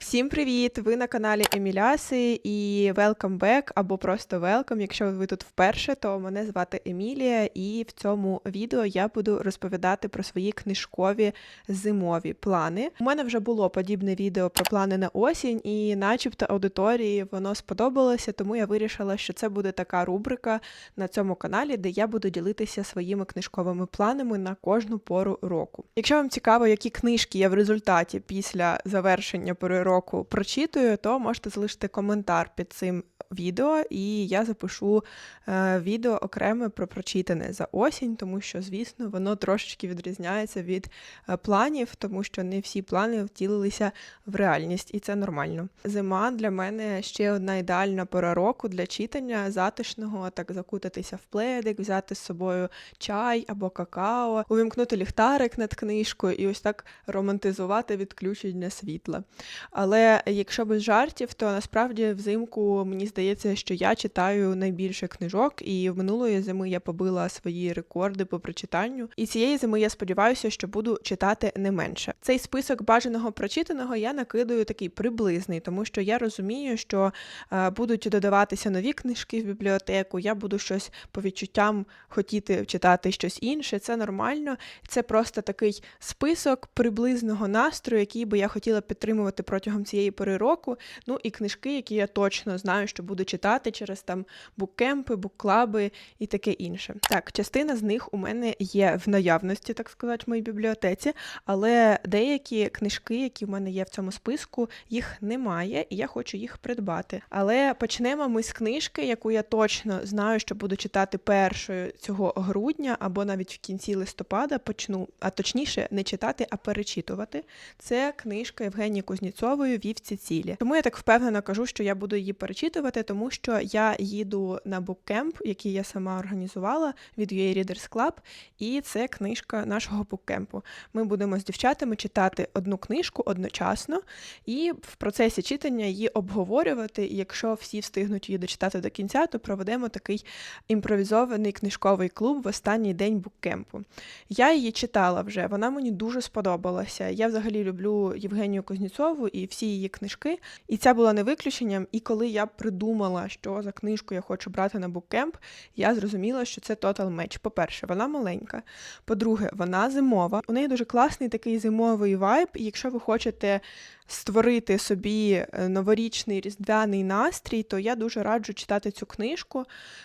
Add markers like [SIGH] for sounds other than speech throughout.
Всім привіт! Ви на каналі Еміляси і welcome back або просто welcome. Якщо ви тут вперше, то мене звати Емілія, і в цьому відео я буду розповідати про свої книжкові зимові плани. У мене вже було подібне відео про плани на осінь, і, начебто, аудиторії воно сподобалося, тому я вирішила, що це буде така рубрика на цьому каналі, де я буду ділитися своїми книжковими планами на кожну пору року. Якщо вам цікаво, які книжки я в результаті після завершення пори року прочитую, то можете залишити коментар під цим відео, і я запишу е, відео окреме про прочитане за осінь, тому що, звісно, воно трошечки відрізняється від е, планів, тому що не всі плани втілилися в реальність, і це нормально. Зима для мене ще одна ідеальна пора року для читання затишного, так закутатися в пледик, взяти з собою чай або какао, увімкнути ліхтарик над книжкою і ось так романтизувати відключення світла. Але якщо без жартів, то насправді взимку мені здається, що я читаю найбільше книжок, і в минулої зими я побила свої рекорди по прочитанню. І цієї зими я сподіваюся, що буду читати не менше. Цей список бажаного прочитаного я накидаю такий приблизний, тому що я розумію, що е, будуть додаватися нові книжки в бібліотеку. Я буду щось по відчуттям хотіти читати щось інше. Це нормально. Це просто такий список приблизного настрою, який би я хотіла підтримувати протягом цієї пори року. Ну і книжки, які я точно знаю, що буду читати через там буккемпи, букклаби і таке інше. Так, частина з них у мене є в наявності, так сказати, в моїй бібліотеці, але деякі книжки, які в мене є в цьому списку, їх немає, і я хочу їх придбати. Але почнемо ми з книжки, яку я точно знаю, що буду читати першою цього грудня, або навіть в кінці листопада почну, а точніше, не читати, а перечитувати. Це книжка Євгенії Кузніцової Вівці цілі. Тому я так впевнено кажу, що я буду її перечитувати, тому що я їду на буккемп, який я сама організувала від UA Readers Club, і це книжка нашого буккемпу. Ми будемо з дівчатами читати одну книжку одночасно і в процесі читання її обговорювати. І якщо всі встигнуть її дочитати до кінця, то проведемо такий імпровізований книжковий клуб в останній день буккемпу. Я її читала вже, вона мені дуже сподобалася. Я взагалі люблю Євгенію Кузніцову і всі її книжки. І ця була не виключенням. І коли я придумала, що за книжку я хочу брати на буккемп, я зрозуміла, що це Total Match. По-перше, вона маленька. По-друге, вона зимова. У неї дуже класний такий зимовий вайб. І якщо ви хочете створити собі е, новорічний різдвяний настрій, то я дуже раджу читати цю книжку.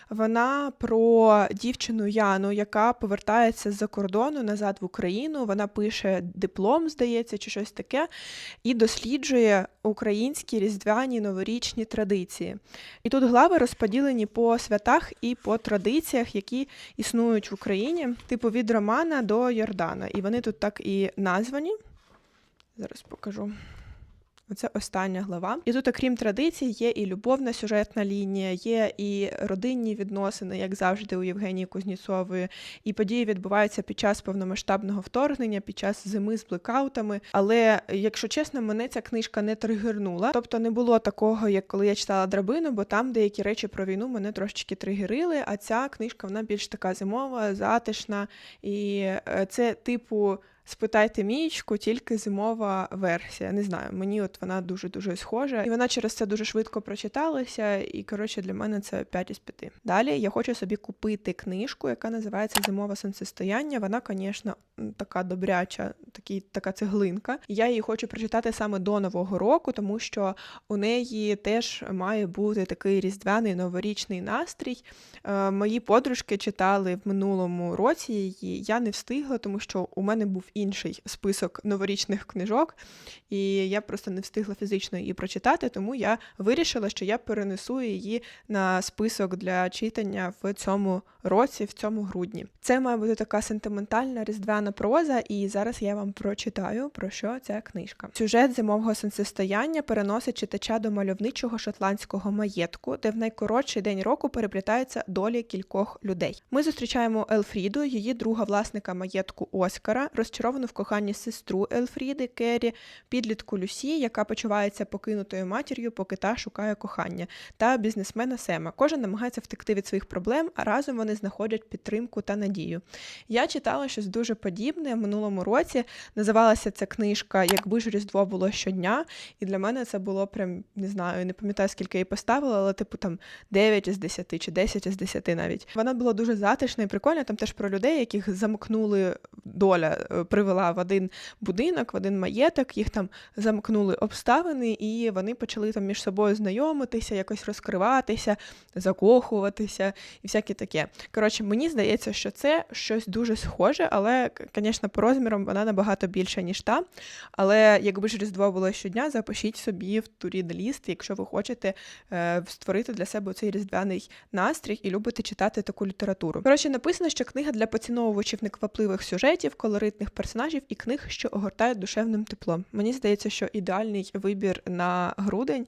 Вона про дівчину Яну, яка повертається з-за кордону назад в Україну. Вона пише диплом, здається, чи щось таке, і досліджує українські різдвяні новорічні традиції. І тут глави розподілені по святах і по традиціях, які існують в Україні, типу від Романа до Йордана. І вони тут так і названі. Зараз покажу. Оце остання глава. І тут, окрім традицій, є і любовна сюжетна лінія, є і родинні відносини, як завжди, у Євгенії Кузніцової. І події відбуваються під час повномасштабного вторгнення, під час зими з блекаутами. Але, якщо чесно, мене ця книжка не тригернула. Тобто не було такого, як коли я читала драбину, бо там деякі речі про війну мене трошечки тригерили. А ця книжка вона більш така зимова, затишна. І е, це типу. Спитайте мієчку, тільки зимова версія. Не знаю, мені от вона дуже-дуже схожа. І вона через це дуже швидко прочиталася. І, коротше, для мене це 5 із 5. Далі я хочу собі купити книжку, яка називається Зимове сонцестояння. Вона, звісно, така добряча, такі, така цеглинка. Я її хочу прочитати саме до Нового року, тому що у неї теж має бути такий різдвяний новорічний настрій. Е, мої подружки читали в минулому році її. Я не встигла, тому що у мене був інший список новорічних книжок, і я просто не встигла фізично її прочитати, тому я вирішила, що я перенесу її на список для читання в цьому році, в цьому грудні. Це має бути така сентиментальна різдвяна проза, і зараз я вам прочитаю, про що ця книжка. Сюжет зимового сонцестояння переносить читача до мальовничого шотландського маєтку, де в найкоротший день року переплітаються долі кількох людей. Ми зустрічаємо Елфріду, її друга власника маєтку Оскара, зачаровану в коханні сестру Елфріди Керрі, підлітку Люсі, яка почувається покинутою матір'ю, поки та шукає кохання, та бізнесмена Сема. Кожен намагається втекти від своїх проблем, а разом вони знаходять підтримку та надію. Я читала щось дуже подібне в минулому році. Називалася ця книжка Якби ж Різдво було щодня. І для мене це було прям не знаю, не пам'ятаю, скільки я її поставила, але типу там 9 із 10 чи 10 із 10 навіть. Вона була дуже затишна і прикольна. Там теж про людей, яких замкнули доля, е, привела в один будинок, в один маєток, їх там замкнули обставини, і вони почали там між собою знайомитися, якось розкриватися, закохуватися і всяке таке. Коротше, мені здається, що це щось дуже схоже, але, звісно, по розмірам вона набагато більша, ніж та. Але якби ж Різдво було щодня, запишіть собі в турід ліст, якщо ви хочете е, створити для себе цей різдвяний настрій і любите читати таку літературу. Коротше, написано, що книга для поціновувачів неквапливих сюжетів, колоритних персонажів і книг, що огортають душевним теплом. Мені здається, що ідеальний вибір на грудень,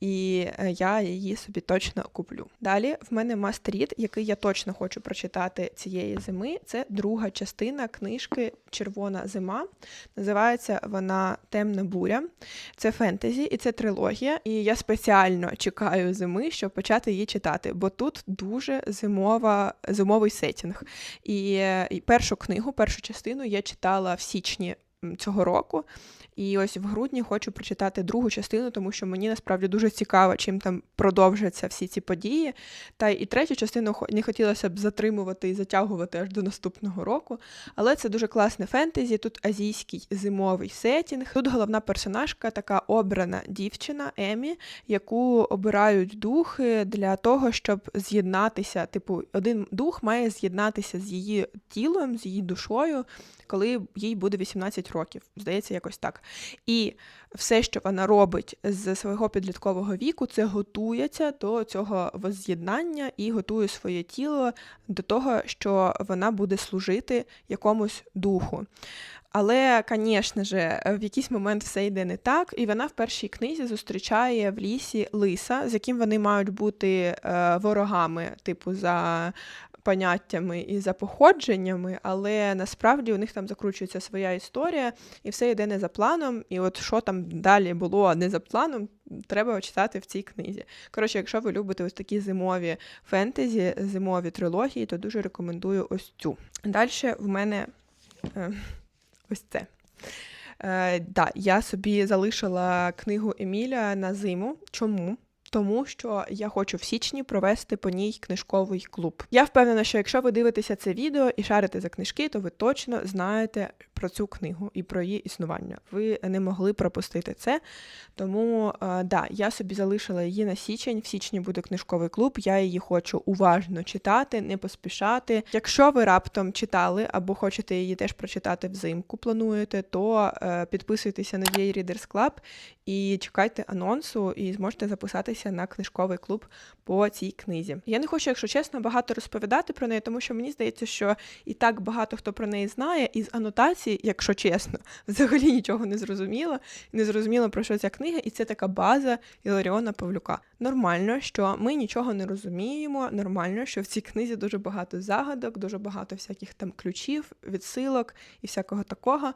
і е, я її собі точно куплю. Далі в мене мастерід, який я точно хочу прочитати цієї зими. Це друга частина книжки Червона зима. Називається вона Темна буря. Це фентезі і це трилогія. І я спеціально чекаю зими, щоб почати її читати, бо тут дуже зимова, зимовий сетінг. І, і першу книгу, першу частину я читала в січні цього року. І ось в грудні хочу прочитати другу частину, тому що мені насправді дуже цікаво, чим там продовжаться всі ці події. Та і третю частину не хотілося б затримувати і затягувати аж до наступного року. Але це дуже класне фентезі. Тут азійський зимовий сетінг. Тут головна персонажка, така обрана дівчина Емі, яку обирають духи для того, щоб з'єднатися. Типу, один дух має з'єднатися з її тілом, з її душою, коли їй буде 18 років. Здається, якось так. І все, що вона робить з свого підліткового віку, це готується до цього воз'єднання і готує своє тіло до того, що вона буде служити якомусь духу. Але, звісно ж, в якийсь момент все йде не так, і вона в першій книзі зустрічає в лісі лиса, з яким вони мають бути е, ворогами, типу, за поняттями і за походженнями, але насправді у них там закручується своя історія, і все йде не за планом. І от що там далі було не за планом, треба читати в цій книзі. Коротше, якщо ви любите ось такі зимові фентезі, зимові трилогії, то дуже рекомендую ось цю. Далі в мене е, ось це. Е, да, Я собі залишила книгу Еміля на зиму. Чому? Тому що я хочу в січні провести по ній книжковий клуб. Я впевнена, що якщо ви дивитеся це відео і шарите за книжки, то ви точно знаєте про цю книгу і про її існування. Ви не могли пропустити це. Тому е, да, я собі залишила її на січень. В січні буде книжковий клуб. Я її хочу уважно читати, не поспішати. Якщо ви раптом читали або хочете її теж прочитати взимку, плануєте, то е, підписуйтеся на Readers Club і чекайте анонсу, і зможете записатися на книжковий клуб по цій книзі. Я не хочу, якщо чесно, багато розповідати про неї, тому що мені здається, що і так багато хто про неї знає, і з анотації, якщо чесно, [LAUGHS] взагалі нічого не зрозуміло, не зрозуміло про що ця книга, і це така база Іларіона Павлюка. Нормально, що ми нічого не розуміємо. Нормально, що в цій книзі дуже багато загадок, дуже багато всяких там ключів, відсилок і всякого такого.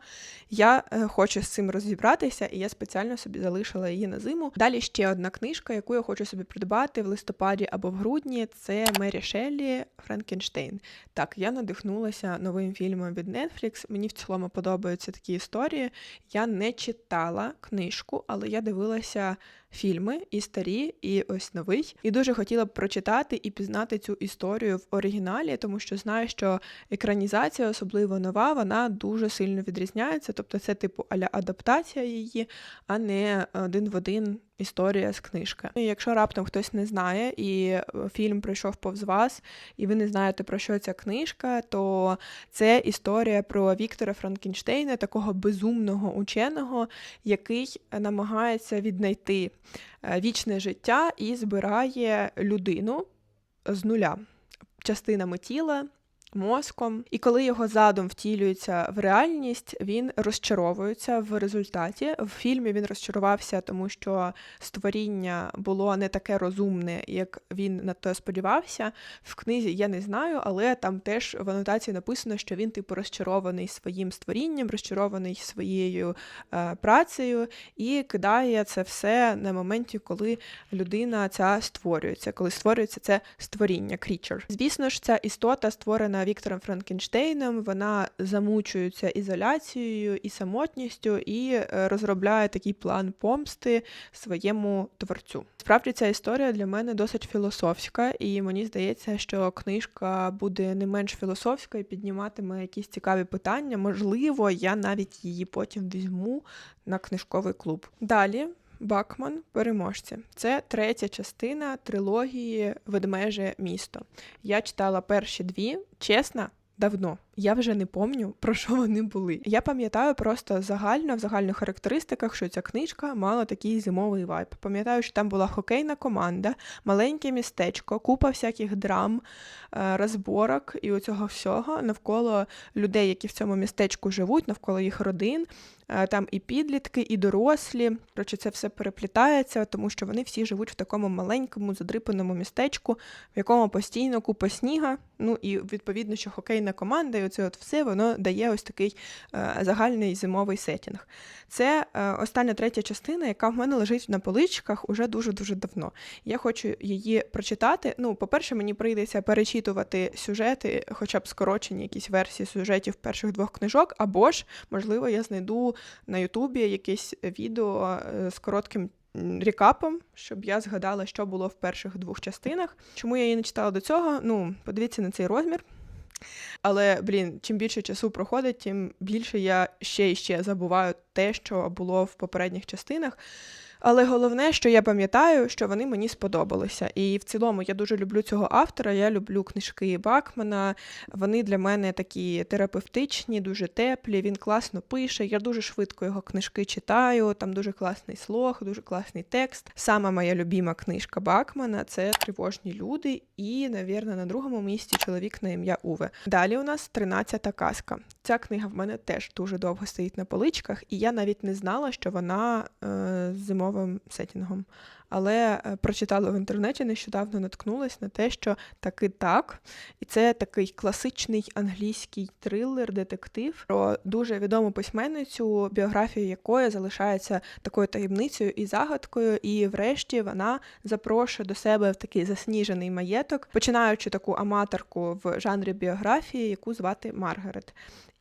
Я е, хочу з цим розібратися, і я спеціально собі залишила її на зиму. Далі ще одна книжка, я хочу собі придбати в листопаді або в грудні. Це Мері Шеллі Франкенштейн. Так, я надихнулася новим фільмом від Netflix. Мені в цілому подобаються такі історії. Я не читала книжку, але я дивилася фільми, і старі, і ось новий. І дуже хотіла б прочитати і пізнати цю історію в оригіналі, тому що знаю, що екранізація, особливо нова, вона дуже сильно відрізняється. Тобто це типу аля адаптація її, а не один в один історія з книжки. І Якщо раптом хтось не знає, і е, фільм пройшов повз вас, і ви не знаєте, про що ця книжка, то це історія про Віктора Франкенштейна, такого безумного ученого, який намагається віднайти е, вічне життя і збирає людину з нуля частинами тіла мозком. І коли його задум втілюється в реальність, він розчаровується в результаті. В фільмі він розчарувався, тому що створіння було не таке розумне, як він на то сподівався. В книзі я не знаю, але там теж в анотації написано, що він типу розчарований своїм створінням, розчарований своєю е, працею і кидає це все на моменті, коли людина ця створюється, коли створюється це створіння, creature. Звісно ж, ця істота створена Віктором Франкенштейном, вона замучується ізоляцією і самотністю, і е, розробляє такий план помсти своєму творцю. Справді ця історія для мене досить філософська, і мені здається, що книжка буде не менш філософська і підніматиме якісь цікаві питання. Можливо, я навіть її потім візьму на книжковий клуб. Далі. Бакман переможці. Це третя частина трилогії Ведмеже місто. Я читала перші дві, чесно, давно. Я вже не пам'ятаю, про що вони були. Я пам'ятаю просто загально в загальних характеристиках, що ця книжка мала такий зимовий вайб. Пам'ятаю, що там була хокейна команда, маленьке містечко, купа всяких драм, е, розборок і оцього всього навколо людей, які в цьому містечку живуть, навколо їх родин. Е, там і підлітки, і дорослі. Коротше, це все переплітається, тому що вони всі живуть в такому маленькому задрипаному містечку, в якому постійно купа сніга. Ну і відповідно, що хокейна команда оце от все воно дає ось такий е, загальний зимовий сетінг. Це е, остання третя частина, яка в мене лежить на поличках уже дуже-дуже давно. Я хочу її прочитати. Ну, по-перше, мені прийдеться перечитувати сюжети, хоча б скорочені якісь версії сюжетів перших двох книжок, або ж, можливо, я знайду на Ютубі якесь відео е, з коротким. Рікапом, щоб я згадала, що було в перших двох частинах. Чому я її не читала до цього? Ну, подивіться на цей розмір. Але, блін, чим більше часу проходить, тим більше я ще і ще забуваю те, що було в попередніх частинах. Але головне, що я пам'ятаю, що вони мені сподобалися. І в цілому я дуже люблю цього автора. Я люблю книжки Бакмана. Вони для мене такі терапевтичні, дуже теплі. Він класно пише. Я дуже швидко його книжки читаю. Там дуже класний слог, дуже класний текст. Сама моя любима книжка Бакмана це тривожні люди. І, навірно, на другому місці чоловік на ім'я Уве. Далі у нас 13-та казка. Ця книга в мене теж дуже довго стоїть на поличках, і я навіть не знала, що вона е, зимова новим сетінгом. Але е, прочитала в інтернеті, нещодавно наткнулась на те, що таки так. І це такий класичний англійський трилер, детектив про дуже відому письменницю, біографія якої залишається такою таємницею і загадкою. І, врешті, вона запрошує до себе в такий засніжений маєток, починаючи таку аматорку в жанрі біографії, яку звати Маргарет.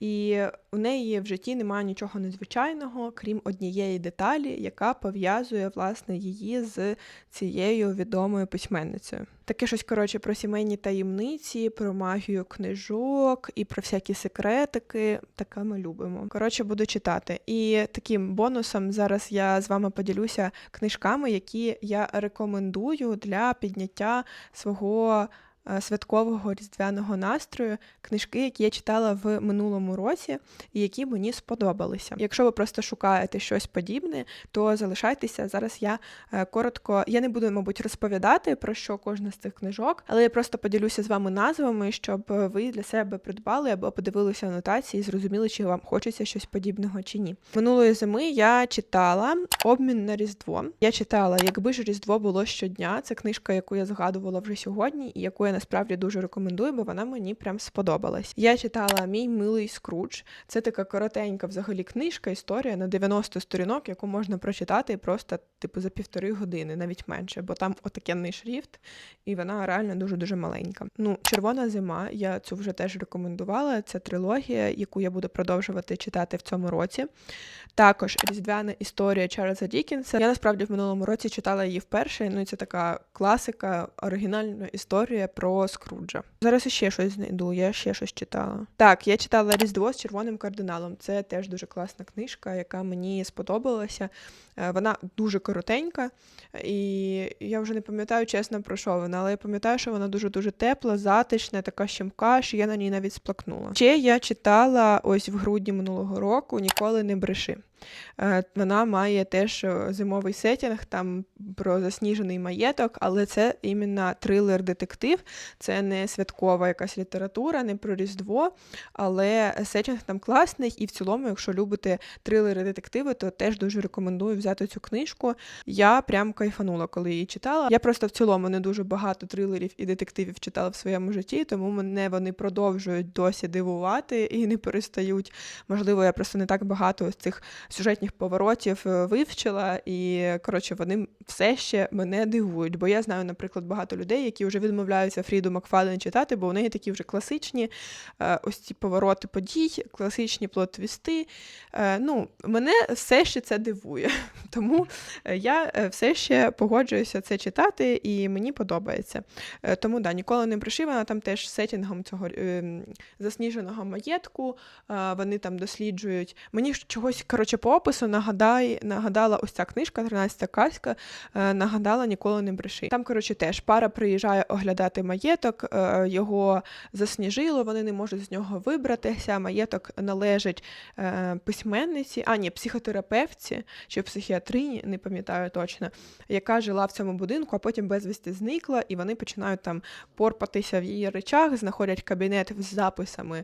І у неї в житті немає нічого незвичайного, крім однієї деталі, яка пов'язує власне її з цією відомою письменницею. Таке щось коротше про сімейні таємниці, про магію книжок і про всякі секретики. Таке ми любимо. Коротше, буду читати. І таким бонусом зараз я з вами поділюся книжками, які я рекомендую для підняття свого. Е, святкового різдвяного настрою книжки, які я читала в минулому році, і які мені сподобалися. Якщо ви просто шукаєте щось подібне, то залишайтеся. Зараз я е, коротко, я не буду, мабуть, розповідати про що кожна з цих книжок, але я просто поділюся з вами назвами, щоб ви для себе придбали або подивилися анотації і зрозуміли, чи вам хочеться щось подібного чи ні. Минулої зими я читала обмін на Різдво. Я читала, якби ж Різдво було щодня. Це книжка, яку я згадувала вже сьогодні, і яку я насправді дуже рекомендую, бо вона мені прям сподобалась. Я читала Мій милий Скрудж. Це така коротенька взагалі книжка, історія на 90 сторінок, яку можна прочитати просто, типу, за півтори години, навіть менше, бо там отакенний шрифт, і вона реально дуже-дуже маленька. Ну, Червона зима, я цю вже теж рекомендувала. Це трилогія, яку я буду продовжувати читати в цьому році. Також різдвяна історія Чарльза Дікінса. Я насправді в минулому році читала її вперше. Ну і це така класика, оригінальна історія про Скруджа. Зараз ще щось знайду, я ще щось читала. Так, я читала Різдво з червоним кардиналом. Це теж дуже класна книжка, яка мені сподобалася. Е, вона дуже коротенька, і я вже не пам'ятаю чесно про що вона, але я пам'ятаю, що вона дуже-дуже тепла, затишна, така щемка, що я на ній навіть сплакнула. Ще я читала ось в грудні минулого року Ніколи не бреши. Е, Вона має теж е, зимовий сетінг, там про засніжений маєток, але це іменно трилер-детектив, це не святкова якась література, не про Різдво, але сетінг там класний, і в цілому, якщо любите трилери-детективи, то теж дуже рекомендую взяти цю книжку. Я прям кайфанула, коли її читала. Я просто в цілому не дуже багато трилерів і детективів читала в своєму житті, тому мене вони продовжують досі дивувати і не перестають. Можливо, я просто не так багато з цих сюжетних поворотів е, вивчила, і коротше, вони все ще мене дивують. Бо я знаю, наприклад, багато людей, які вже відмовляються Фріду Макфаден читати, бо у неї такі вже класичні е, ось ці повороти подій, класичні плот-твісти. Е, Ну, мене все ще це дивує. [LAUGHS] Тому я все ще погоджуюся це читати, і мені подобається. Тому да, ніколи не пришивана там теж сетінгом цього е, засніженого маєтку. Вони там досліджують. Мені чогось коротше по опису нагадай, нагадала ось ця книжка, 13 казка, е, нагадала ніколи не бреши. Там, коротше, теж пара приїжджає оглядати маєток, е, його засніжило, вони не можуть з нього вибратися. Маєток належить е, письменниці, а ні, психотерапевтці чи психіатрині, не пам'ятаю точно, яка жила в цьому будинку, а потім безвісти зникла, і вони починають там порпатися в її речах, знаходять кабінет з записами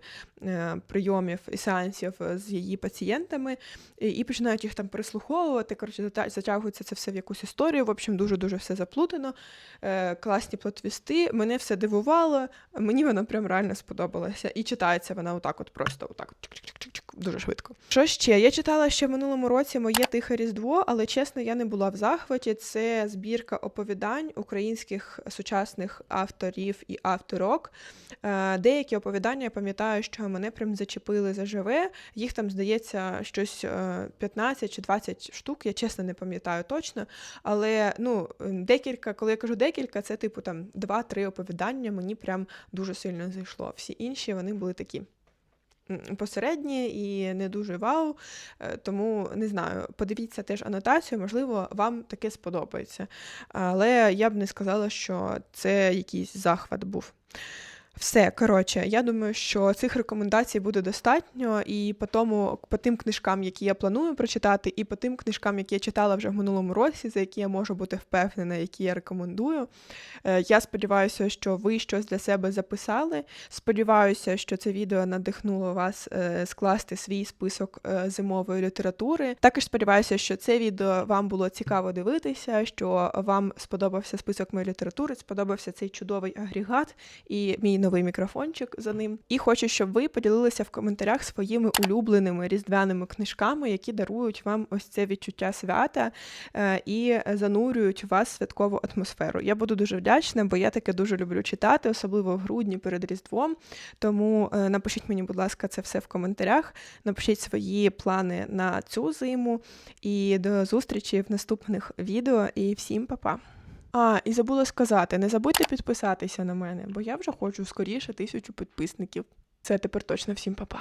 прийомів і сеансів з її пацієнтами, і, і починають їх там переслуховувати. Коротше, затягується це все в якусь історію. В общем, дуже дуже все заплутано. Е, класні плотвісти. Мене все дивувало. Мені вона прям реально сподобалася. І читається вона отак, от просто отак. Дуже швидко. Що ще? Я читала ще в минулому році моє тихе різдво, але чесно, я не була в захваті. Це збірка оповідань українських сучасних авторів і авторок. Е, Деякі оповідання я пам'ятаю, що мене прям зачепили заживе. Їх там здається щось е, 15 чи 20 штук. Я чесно не пам'ятаю точно. Але ну декілька, коли я кажу декілька, це типу там 2-3 оповідання. Мені прям дуже сильно зайшло. Всі інші вони були такі. Посередні і не дуже вау, Е, тому не знаю. Подивіться теж анотацію, можливо, вам таке сподобається. Але я б не сказала, що це якийсь захват був. Все, коротше, я думаю, що цих рекомендацій буде достатньо, і по тому, по тим книжкам, які я планую прочитати, і по тим книжкам, які я читала вже в минулому році, за які я можу бути впевнена, які я рекомендую. Е, Я сподіваюся, що ви щось для себе записали. Сподіваюся, що це відео надихнуло вас е, скласти свій список е, зимової літератури. Також сподіваюся, що це відео вам було цікаво дивитися, що вам сподобався список моєї літератури, сподобався цей чудовий агрегат і мій новий мікрофончик за ним. І хочу, щоб ви поділилися в коментарях своїми улюбленими різдвяними книжками, які дарують вам ось це відчуття свята е, і занурюють вас в святкову атмосферу. Я буду дуже вдячна, бо я таке дуже люблю читати, особливо в грудні перед Різдвом. Тому е, напишіть мені, будь ласка, це все в коментарях. Напишіть свої плани на цю зиму. І до зустрічі в наступних відео. І всім па-па! А, і забула сказати, не забудьте підписатися на мене, бо я вже хочу скоріше тисячу підписників. Це тепер точно всім па-па.